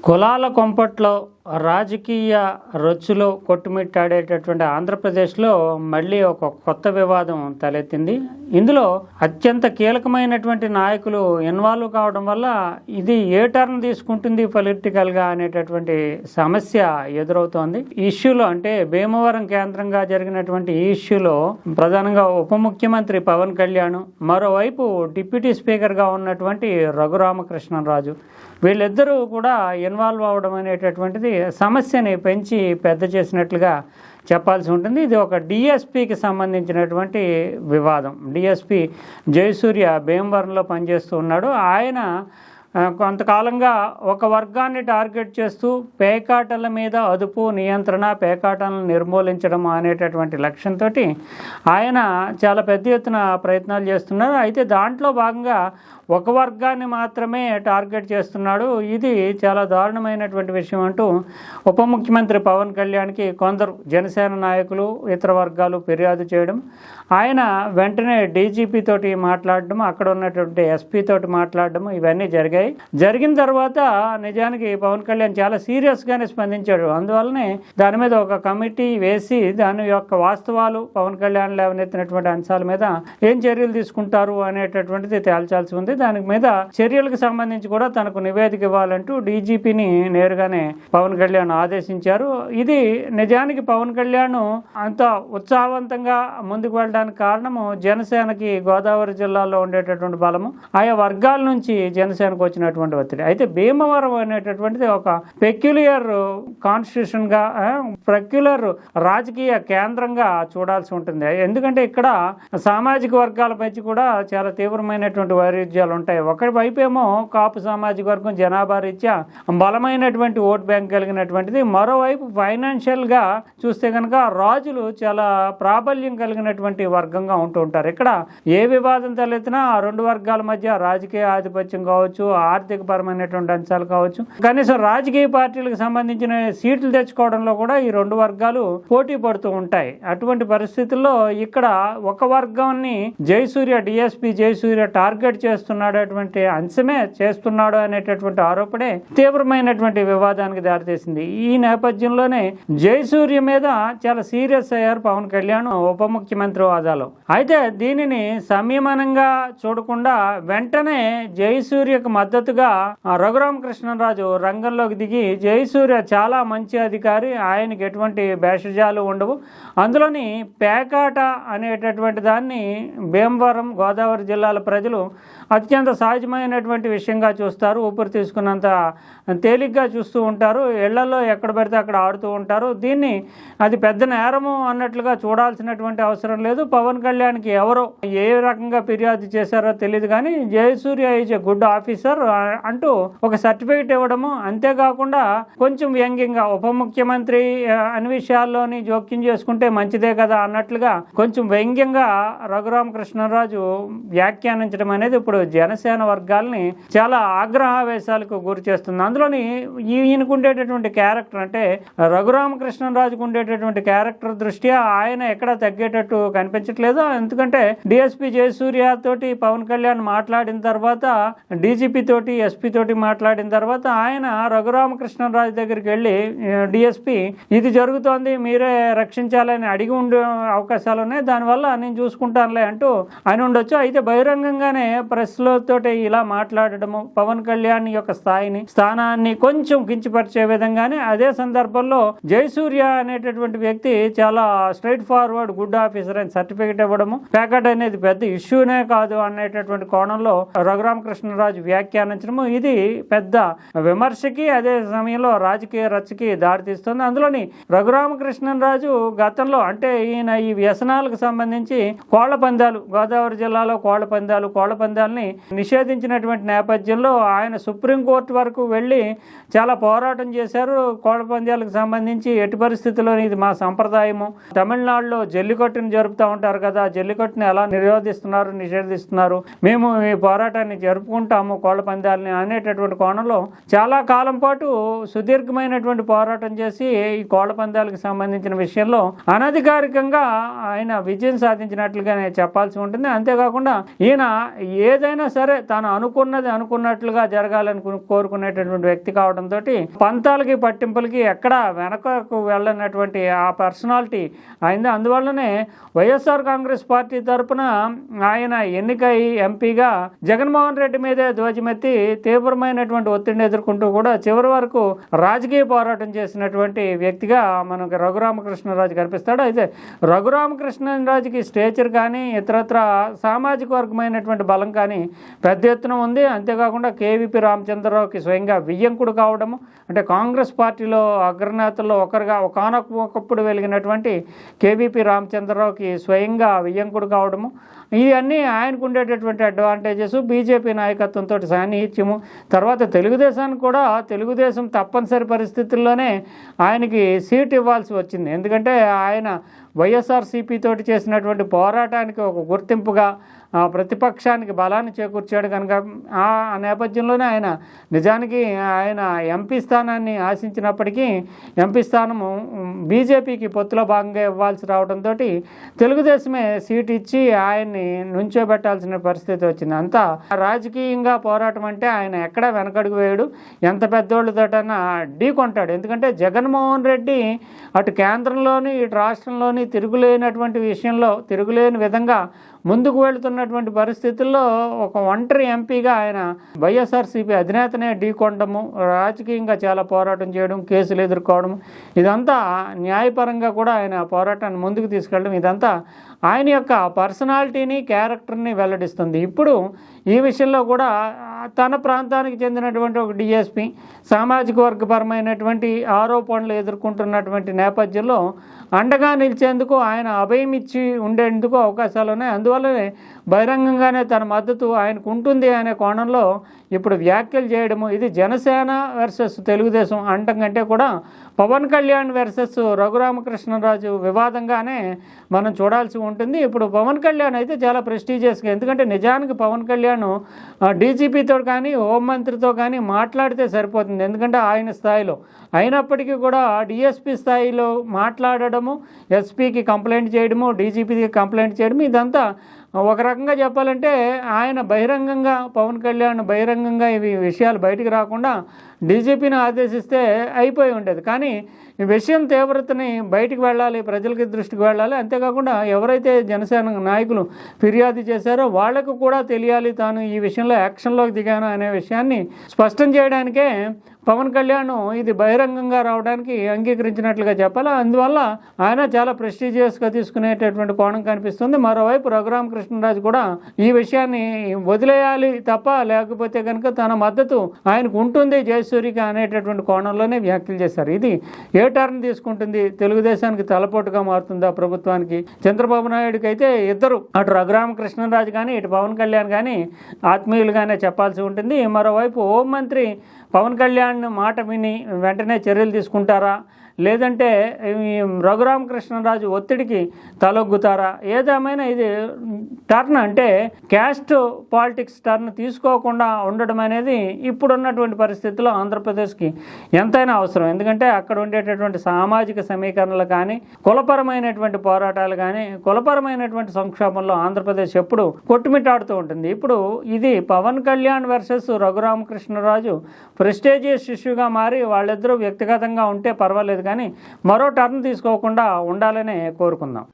కులాల కొంపట్లో రాజకీయ రొచ్చులో కొట్టుమిట్టాడేటటువంటి ఆంధ్రప్రదేశ్లో మళ్ళీ ఒక కొత్త వివాదం తలెత్తింది. ఇందులో అత్యంత కీలకమైనటువంటి నాయకులు ఇన్వాల్వ్ కావడం వల్ల ఇది ఏ టర్న్ తీసుకుంటుంది పొలిటికల్గా అనేటటువంటి సమస్య ఎదురవుతోంది. ఇష్యూలో అంటే భీమవరం కేంద్రంగా జరిగినటువంటి ఈ ఇష్యూలో ప్రధానంగా ఉప ముఖ్యమంత్రి పవన్ కళ్యాణ్ మరోవైపు డిప్యూటీ స్పీకర్గా ఉన్నటువంటి రఘురామకృష్ణరాజు వీళ్ళిద్దరూ కూడా ఇన్వాల్వ్ అవ్వడం అనేటటువంటిది సమస్యని పెంచి పెద్ద చేసినట్లుగా చెప్పాల్సి ఉంటుంది. ఇది ఒక డిఎస్పికి సంబంధించినటువంటి వివాదం. డిఎస్పి జయసూర్య భీమవరంలో పనిచేస్తూ ఉన్నాడు. ఆయన కొంతకాలంగా ఒక వర్గాన్ని టార్గెట్ చేస్తూ పేకాటల మీద అదుపు నియంత్రణ పేకాటలను నిర్మూలించడం అనేటటువంటి లక్ష్యంతో ఆయన చాలా పెద్ద ఎత్తున ప్రయత్నాలు చేస్తున్నారు. అయితే దాంట్లో భాగంగా ఒక వర్గాన్ని మాత్రమే టార్గెట్ చేస్తున్నాడు. ఇది చాలా దారుణమైనటువంటి విషయం అంటూ ఉప ముఖ్యమంత్రి పవన్ కళ్యాణ్కి కొందరు జనసేన నాయకులు ఇతర వర్గాలు ఫిర్యాదు చేయడం ఆయన వెంటనే డీజీపీ తోటి మాట్లాడడం అక్కడ ఉన్నటువంటి ఎస్పీతోటి మాట్లాడడం ఇవన్నీ జరిగాయి. జరిగిన తర్వాత నిజానికి పవన్ కళ్యాణ్ చాలా సీరియస్గానే స్పందించాడు. అందువల్లనే దాని మీద ఒక కమిటీ వేసి దాని యొక్క వాస్తవాలు పవన్ కళ్యాణ్ లేవనెత్తినటువంటి అంశాల మీద ఏం చర్యలు తీసుకుంటారు అనేటటువంటిది తేల్చాల్సి ఉంది. దాని మీద చర్యలకు సంబంధించి కూడా తనకు నివేదిక ఇవ్వాలంటూ డీజీపీని నేరుగానే పవన్ కళ్యాణ్ ఆదేశించారు. ఇది నిజానికి పవన్ కళ్యాణ్ అంత ఉత్సాహవంతంగా ముందుకు వెళ్ళడానికి కారణము జనసేనకి గోదావరి జిల్లాలో ఉండేటటువంటి బలము. ఆయా వర్గాల నుంచి జనసేనకు వచ్చినటువంటి ఒత్తిడి. అయితే భీమవరం అనేటటువంటిది ఒక పెక్యులియర్ కాన్స్టిట్యూషన్గా పెక్యులర్ రాజకీయ కేంద్రంగా చూడాల్సి ఉంటుంది. ఎందుకంటే ఇక్కడ సామాజిక వర్గాల పైకి కూడా చాలా తీవ్రమైనటువంటి వైరుధ్యాలు ఉంటాయి. ఒకటి వైపు ఏమో కాపు సామాజిక వర్గం జనాభా రీత్యా బలమైనటువంటి ఓట్ బ్యాంక్ కలిగినటువంటిది. మరోవైపు ఫైనాన్షియల్గా చూస్తే కనుక రాజులు చాలా ప్రాబల్యం కలిగినటువంటి వర్గంగా ఉంటూ ఉంటారు. ఇక్కడ ఏ వివాదం తలెత్తినా ఆ రెండు వర్గాల మధ్య రాజకీయ ఆధిపత్యం కావచ్చు ఆర్థిక పరమైనటువంటి అంశాలు కావచ్చు. కనీసం రాజకీయ పార్టీలకు సంబంధించిన సీట్లు తెచ్చుకోవడంలో కూడా ఈ రెండు వర్గాలు పోటీ పడుతూ ఉంటాయి. అటువంటి పరిస్థితుల్లో ఇక్కడ ఒక వర్గాన్ని జయసూర్య డిఎస్పి జయసూర్య టార్గెట్ చేస్తున్నాడు అటువంటి అంశమే చేస్తున్నాడు అనేటటువంటి ఆరోపణే తీవ్రమైనటువంటి వివాదానికి దారితీసింది. ఈ నేపథ్యంలోనే జయసూర్య మీద చాలా సీరియస్ అయ్యారు పవన్ కళ్యాణ్ ఉప ముఖ్యమంత్రి హోదాలో. అయితే దీనిని సంయమనంగా చూడకుండా వెంటనే జయసూర్యకు మద్దతుగా ఆ, రఘురామకృష్ణరాజు రంగంలోకి దిగి జయసూర్య చాలా మంచి అధికారి. ఆయనకి ఎటువంటి భేషజాలు ఉండవు. అందులోని పేకాట అనేటటువంటి దాన్ని భీమవరం గోదావరి జిల్లాల ప్రజలు అత్యంత సహజమైనటువంటి విషయంగా చూస్తారు. ఊపిరి తీసుకున్నంత తేలిగ్గా చూస్తూ ఉంటారు. ఇళ్ళలో ఎక్కడ పడితే అక్కడ ఆడుతూ ఉంటారు. దీన్ని అది పెద్ద నేరము అన్నట్లుగా చూడాల్సినటువంటి అవసరం లేదు. పవన్ కళ్యాణ్కి ఎవరో ఏ రకంగా ఫిర్యాదు చేశారో తెలియదు కానీ Jayasurya is a good officer. అంటూ ఒక సర్టిఫికేట్ ఇవ్వడము. అంతేకాకుండా కొంచెం వ్యంగ్యంగా ఉప ముఖ్యమంత్రి అన్ని విషయాల్లోని జోక్యం చేసుకుంటే మంచిదే కదా అన్నట్లుగా కొంచెం వ్యంగ్యంగా రఘురామకృష్ణరాజు వ్యాఖ్యానించడం అనేది ఇప్పుడు జనసేన వర్గాల్ని చాలా ఆగ్రహావేశాలకు గురి చేస్తుంది. అందులోని ఈయనకు ఉండేటటువంటి క్యారెక్టర్ అంటే రఘురామకృష్ణరాజుకు ఉండేటటువంటి క్యారెక్టర్ దృష్ట్యా ఆయన ఎక్కడ తగ్గేటట్టు కనిపించట్లేదు. ఎందుకంటే డిఎస్పి జయసూర్య తోటి పవన్ కళ్యాణ్ మాట్లాడిన తర్వాత డీజీపీ తోటి ఎస్పీ తోటి మాట్లాడిన తర్వాత ఆయన రఘురామకృష్ణరాజు దగ్గరికి వెళ్ళి డిఎస్పి ఇది జరుగుతోంది మీరే రక్షించాలని అడిగి ఉండే అవకాశాలు ఉన్నాయి. దానివల్ల నేను చూసుకుంటానులే అంటూ ఆయన ఉండొచ్చు. అయితే బహిరంగంగానే ప్రెస్లో తోటి ఇలా మాట్లాడడము పవన్ కళ్యాణ్ యొక్క స్థాయిని స్థానాన్ని కొంచెం కించపరిచే విధంగానే అదే సందర్భంలో జయసూర్య అనేటటువంటి వ్యక్తి చాలా స్ట్రైట్ ఫార్వర్డ్ గుడ్ ఆఫీసర్ అని సర్టిఫికేట్ ఇవ్వడము ప్యాకెట్ అనేది పెద్ద ఇష్యూనే కాదు అనేటటువంటి కోణంలో రఘురామకృష్ణరాజు వ్యాఖ్యానించడము ఇది పెద్ద విమర్శకి అదే సమయంలో రాజకీయ రచ్చకి దారితీస్తుంది. అందులోని రఘురామకృష్ణరాజు గతంలో అంటే ఈయన ఈ వ్యసనాలకు సంబంధించి కోళ్ళ పందాలు గోదావరి జిల్లాలో కోళ్ళ పందాలు కోళ్ళ పందాలని నిషేధించినటువంటి నేపథ్యంలో ఆయన సుప్రీంకోర్టు వరకు వెళ్ళి చాలా పోరాటం చేశారు. కోళ్ళ పందాలకు సంబంధించి ఎట్టి పరిస్థితుల్లో ఇది మా సంప్రదాయము. తమిళనాడులో జల్లికట్టును జరుపుతూ ఉంటారు కదా జల్లికట్టును ఎలా నిరోధిస్తున్నారు నిషేధిస్తున్నారు? మేము ఈ పోరాటాన్ని జరుపుకుంటాము కోళ్ళ పందాలని అనేటటువంటి కోణంలో చాలా కాలం పాటు సుదీర్ఘమైనటువంటి పోరాటం చేసి ఈ కోళ్ళ పందాలకు సంబంధించిన విషయంలో అనధికారికంగా ఆయన విజయం సాధించినట్లుగానే చెప్పాల్సి ఉంటుంది. అంతేకాకుండా ఈయన ఏదైనా సరే తాను అనుకున్నది అనుకున్నట్లుగా జరగాలని కోరుకునేటటువంటి వ్యక్తి కావడంతో పంతాలకి పట్టింపులకి ఎక్కడ వెనకకు వెళ్ళనటువంటి ఆ పర్సనాలిటీ అయింది అందువల్లనే వైఎస్ఆర్ కాంగ్రెస్ పార్టీ తరపున ఆయన ఎన్నికై ఎంపీగా జగన్మోహన్ రెడ్డి మీదే ధ్వజమే ఎత్తి తీవ్రమైనటువంటి ఒత్తిడిని ఎదుర్కొంటూ కూడా చివరి వరకు రాజకీయ పోరాటం చేసినటువంటి వ్యక్తిగా మనకు రఘురామకృష్ణరాజు కనిపిస్తాడు. అయితే రఘురామకృష్ణరాజుకి స్టేచర్ కానీ ఇతరత్ర సామాజిక వర్గమైనటువంటి బలం కానీ పెద్ద ఎత్తున ఉంది. అంతేకాకుండా కేవీపీ రామచంద్రరావుకి స్వయంగా వియ్యంకుడు కావడము అంటే కాంగ్రెస్ పార్టీలో అగ్రనేతల్లో ఒకరుగా ఒకనొకప్పుడు వెలిగినటువంటి కేవీపీ రామచంద్రరావుకి స్వయంగా వియ్యంకుడు కావడము ఇవన్నీ ఆయనకు ఉండేటటువంటి అడ్వాంటేజెస్ బీజేపీ నాయకత్వంతో సాన్నిహిత్యము తర్వాత తెలుగుదేశానికి కూడా తెలుగుదేశం తప్పనిసరి పరిస్థితుల్లోనే ఆయనకి సీట్ ఇవ్వాల్సి వచ్చింది. ఎందుకంటే ఆయన వైఎస్ఆర్సీపీ తోటి చేసినటువంటి పోరాటానికి ఒక గుర్తింపుగా ప్రతిపక్షానికి బలాన్ని చేకూర్చాడు కనుక ఆ నేపథ్యంలోనే ఆయన నిజానికి ఆయన ఎంపీ స్థానాన్ని ఆశించినప్పటికీ ఎంపీ స్థానము బీజేపీకి పొత్తులో భాగంగా ఇవ్వాల్సి రావడంతో తెలుగుదేశమే సీట్ ఇచ్చి ఆయన్ని నుంచోబెట్టాల్సిన పరిస్థితి వచ్చింది. అంతా రాజకీయంగా పోరాటం అంటే ఆయన ఎక్కడ వెనకడుగు వేయడు. ఎంత పెద్దోళ్ళతోటైనా ఢీ కొంటాడు. ఎందుకంటే జగన్మోహన్ రెడ్డి అటు కేంద్రంలోని ఇటు రాష్ట్రంలోని తిరుగులేనటువంటి విషయంలో తిరుగులేని విధంగా ముందుకు వెళుతున్నటువంటి పరిస్థితుల్లో ఒక ఒంటరి ఎంపీగా ఆయన వైఎస్ఆర్సీపీ అధినేతనే ఢీకొనడము రాజకీయంగా చాలా పోరాటం చేయడం కేసులు ఎదుర్కోవడం ఇదంతా న్యాయపరంగా కూడా ఆయన పోరాటాన్ని ముందుకు తీసుకెళ్ళడం ఇదంతా ఆయన యొక్క పర్సనాలిటీని క్యారెక్టర్ని వెల్లడిస్తుంది. ఇప్పుడు ఈ విషయంలో కూడా తన ప్రాంతానికి చెందినటువంటి ఒక డిఎస్పి సామాజిక వర్గపరమైనటువంటి ఆరోపణలు ఎదుర్కొంటున్నటువంటి నేపథ్యంలో అండగా నిలిచేందుకు ఆయన అభయం ఇచ్చి ఉండేందుకు అవకాశాలు ఉన్నాయి. అందువల్లనే బహిరంగంగానే తన మద్దతు ఆయనకు ఉంటుంది అనే కోణంలో ఇప్పుడు వ్యాఖ్యలు చేయడము ఇది జనసేన వర్సెస్ తెలుగుదేశం అంటం కంటే కూడా పవన్ కళ్యాణ్ వర్సెస్ రఘురామకృష్ణరాజు వివాదంగానే మనం చూడాల్సి ఉంటుంది. ఇప్పుడు పవన్ కళ్యాణ్ అయితే చాలా ప్రెస్టీజియస్గా ఎందుకంటే నిజానికి పవన్ కళ్యాణ్ డీజీపీతో కానీ హోంమంత్రితో కానీ మాట్లాడితే సరిపోతుంది. ఎందుకంటే ఆయన స్థాయిలో అయినప్పటికీ కూడా డిఎస్పీ స్థాయిలో మాట్లాడడము ఎస్పీకి కంప్లైంట్ చేయడము డీజీపీకి కంప్లైంట్ చేయడం ఇదంతా ఒక రకంగా చెప్పాలంటే ఆయన బహిరంగంగా పవన్ కళ్యాణ్ బహిరంగంగా ఇవి విషయాలు బయటికి రాకుండా డీజీపీని ఆదేశిస్తే అయిపోయి ఉండేది. కానీ ఈ విషయం తీవ్రతని బయటికి వెళ్ళాలి ప్రజలకి దృష్టికి వెళ్ళాలి. అంతేకాకుండా ఎవరైతే జనసేన నాయకులు ఫిర్యాదు చేశారో వాళ్ళకు కూడా తెలియాలి తాను ఈ విషయంలో యాక్షన్లోకి దిగాను అనే విషయాన్ని స్పష్టం చేయడానికే పవన్ కళ్యాణ్ ఇది బహిరంగంగా రావడానికి అంగీకరించినట్లుగా చెప్పాలి. అందువల్ల ఆయన చాలా ప్రెస్టీజియస్గా తీసుకునేటటువంటి కోణం కనిపిస్తుంది. మరోవైపు రఘురామకృష్ణరాజు కూడా ఈ విషయాన్ని వదిలేయాలి తప్ప లేకపోతే కనుక తన మద్దతు ఆయనకు ఉంటుంది. జయసూరికి అనేటటువంటి కోణంలోనే వ్యాఖ్యలు చేశారు. ఇది ఏ టర్న్ తీసుకుంటుంది? తెలుగుదేశానికి తలపోటుగా మారుతుందా ప్రభుత్వానికి? చంద్రబాబు నాయుడుకి అయితే ఇద్దరు అటు రఘురామకృష్ణరాజు కానీ ఇటు పవన్ కళ్యాణ్ కానీ ఆత్మీయులుగానే చెప్పాల్సి ఉంటుంది. మరోవైపు హోంమంత్రి పవన్ కళ్యాణ్ మాట విని వెంటనే చర్యలు తీసుకుంటారా? లేదంటే రఘురామకృష్ణరాజు ఒత్తిడికి తలొగ్గుతారా? ఏదేమైనా ఇది టర్న్ అంటే క్యాస్ట్ పాలిటిక్స్ టర్న్ తీసుకోకుండా ఉండడం అనేది ఇప్పుడున్నటువంటి పరిస్థితుల్లో ఆంధ్రప్రదేశ్కి ఎంతైనా అవసరం. ఎందుకంటే అక్కడ ఉండేటటువంటి సామాజిక సమీకరణలు కానీ కులపరమైనటువంటి పోరాటాలు కానీ కులపరమైనటువంటి సంక్షోభంలో ఆంధ్రప్రదేశ్ ఎప్పుడు కొట్టుమిట్టాడుతూ ఉంటుంది. ఇప్పుడు ఇది పవన్ కళ్యాణ్ వర్సెస్ రఘురామకృష్ణరాజు ప్రెస్టేజియస్ ఇష్యూగా మారి వాళ్ళిద్దరూ వ్యక్తిగతంగా ఉంటే పర్వాలేదు కానీ మరో టర్న్ తీసుకోకుండా ఉండాలని కోరుకుందాం.